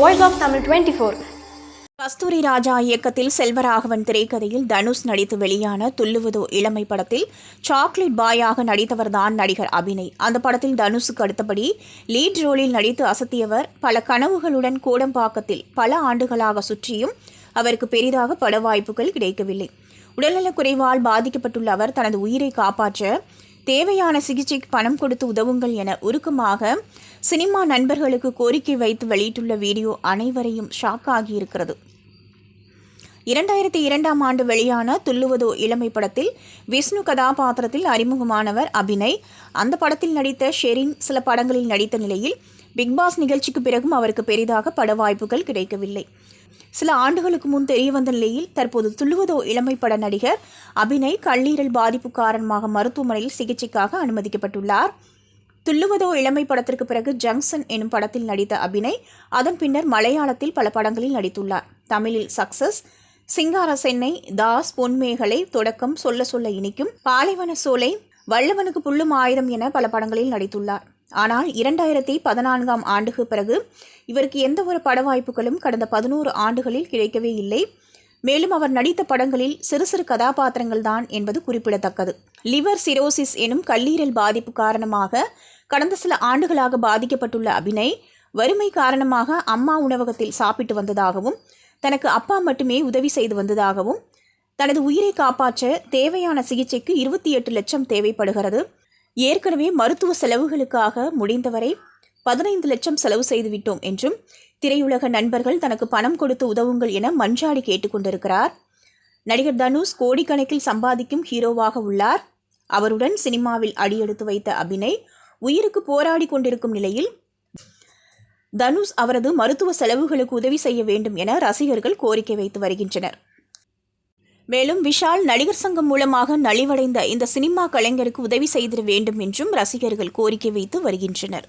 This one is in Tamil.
Voice of Tamil twenty four. Kasthuri Raja இயக்கத்தில் செல்வராகவன் திரைக்கதையில் தனுஷ் நடித்து வெளியான துள்ளுவதோ இளமை படத்தில் சாக்லேட் பாயாக நடித்தவர்தான் நடிகர் அபிநய். அந்த படத்தில் தனுஷுக்கு அடுத்தபடி லீட் ரோலில் நடித்து அசத்தியவர் பல கனவுகளுடன் கோடம்பாக்கத்தில் பல ஆண்டுகளாக சுற்றியும் அவருக்கு பெரிதாக பட வாய்ப்புகள் கிடைக்கவில்லை. உடல்நலக் குறைவால் பாதிக்கப்பட்டுள்ள அவர் தனது உயிரை காப்பாற்ற தேவையான சிகிச்சைக்கு பணம் கொடுத்து உதவுங்கள் என உருக்கமாக சினிமா நண்பர்களுக்கு கோரிக்கை வைத்து வெளியிட்டுள்ள வீடியோ அனைவரையும் ஷாக் ஆகியிருக்கிறது. இரண்டாயிரத்தி இரண்டாம் ஆண்டு வெளியான துள்ளுவதோ இளமை படத்தில் விஷ்ணு கதாபாத்திரத்தில் அறிமுகமானவர் அபிநய். அந்த படத்தில் நடித்த ஷெரின் சில படங்களில் நடித்த நிலையில் பிக்பாஸ் நிகழ்ச்சிக்கு பிறகும் அவருக்கு பெரிதாக பட வாய்ப்புகள் கிடைக்கவில்லை. சில ஆண்டுகளுக்கு முன் தெரிய வந்த நிலையில் தற்போது துள்ளுவதோ இளமை பட நடிகர் அபிநய் கல்லீரல் பாதிப்பு காரணமாக மருத்துவமனையில் சிகிச்சைக்காக அனுமதிக்கப்பட்டுள்ளார். துள்ளுவதோ இளமை படத்திற்கு பிறகு ஜங்ஷன் எனும் படத்தில் நடித்த அபிநய் அதன் பின்னர் மலையாளத்தில் பல படங்களில் நடித்துள்ளார். தமிழில் சக்சஸ் சிங்கார சென்னை தாஸ் பொன்மேகலை தொடக்கம் சொல்ல சொல்ல இனிக்கும் பாலைவன சோலை வல்லவனுக்கு புல்லும் ஆயுதம் என பல படங்களில் நடித்துள்ளார். ஆனால் இரண்டாயிரத்தி பதினான்காம் ஆண்டுக்கு பிறகு இவருக்கு எந்த ஒரு பட வாய்ப்புகளும் கடந்த பதினோரு ஆண்டுகளில் கிடைக்கவே இல்லை. மேலும் அவர் நடித்த படங்களில் சிறு சிறு கதாபாத்திரங்கள் தான் என்பது குறிப்பிடத்தக்கது. லிவர் சிரோசிஸ் எனும் கல்லீரல் பாதிப்பு காரணமாக கடந்த சில ஆண்டுகளாக பாதிக்கப்பட்டுள்ள அபிநய் வறுமை காரணமாக அம்மா உணவகத்தில் சாப்பிட்டு வந்ததாகவும் தனக்கு அப்பா மட்டுமே உதவி செய்து வந்ததாகவும் தனது உயிரை காப்பாற்ற தேவையான சிகிச்சைக்கு இருபத்தி எட்டு லட்சம் தேவைப்படுகிறது. ஏற்கனவே மருத்துவ செலவுகளுக்காக முடிந்தவரை பதினைந்து லட்சம் செலவு செய்துவிட்டோம் என்றும் திரையுலக நண்பர்கள் தனக்கு பணம் கொடுத்து உதவுங்கள் என மன்றாடி கேட்டுக்கொண்டிருக்கிறார். நடிகர் தனுஷ் கோடிக்கணக்கில் சம்பாதிக்கும் ஹீரோவாக உள்ளார். அவருடன் சினிமாவில் அடியெடுத்து வைத்த அபிநய் உயிருக்கு போராடி கொண்டிருக்கும் நிலையில் தனுஷ் அவரது மருத்துவ செலவுகளுக்கு உதவி செய்ய வேண்டும் என ரசிகர்கள் கோரிக்கை வைத்து வருகின்றனர். மேலும் விஷால் நடிகர் சங்கம் மூலமாக நலிவடைந்த இந்த சினிமா கலைஞருக்கு உதவி செய்திட வேண்டும் என்றும் ரசிகர்கள் கோரிக்கை வைத்து வருகின்றனர்.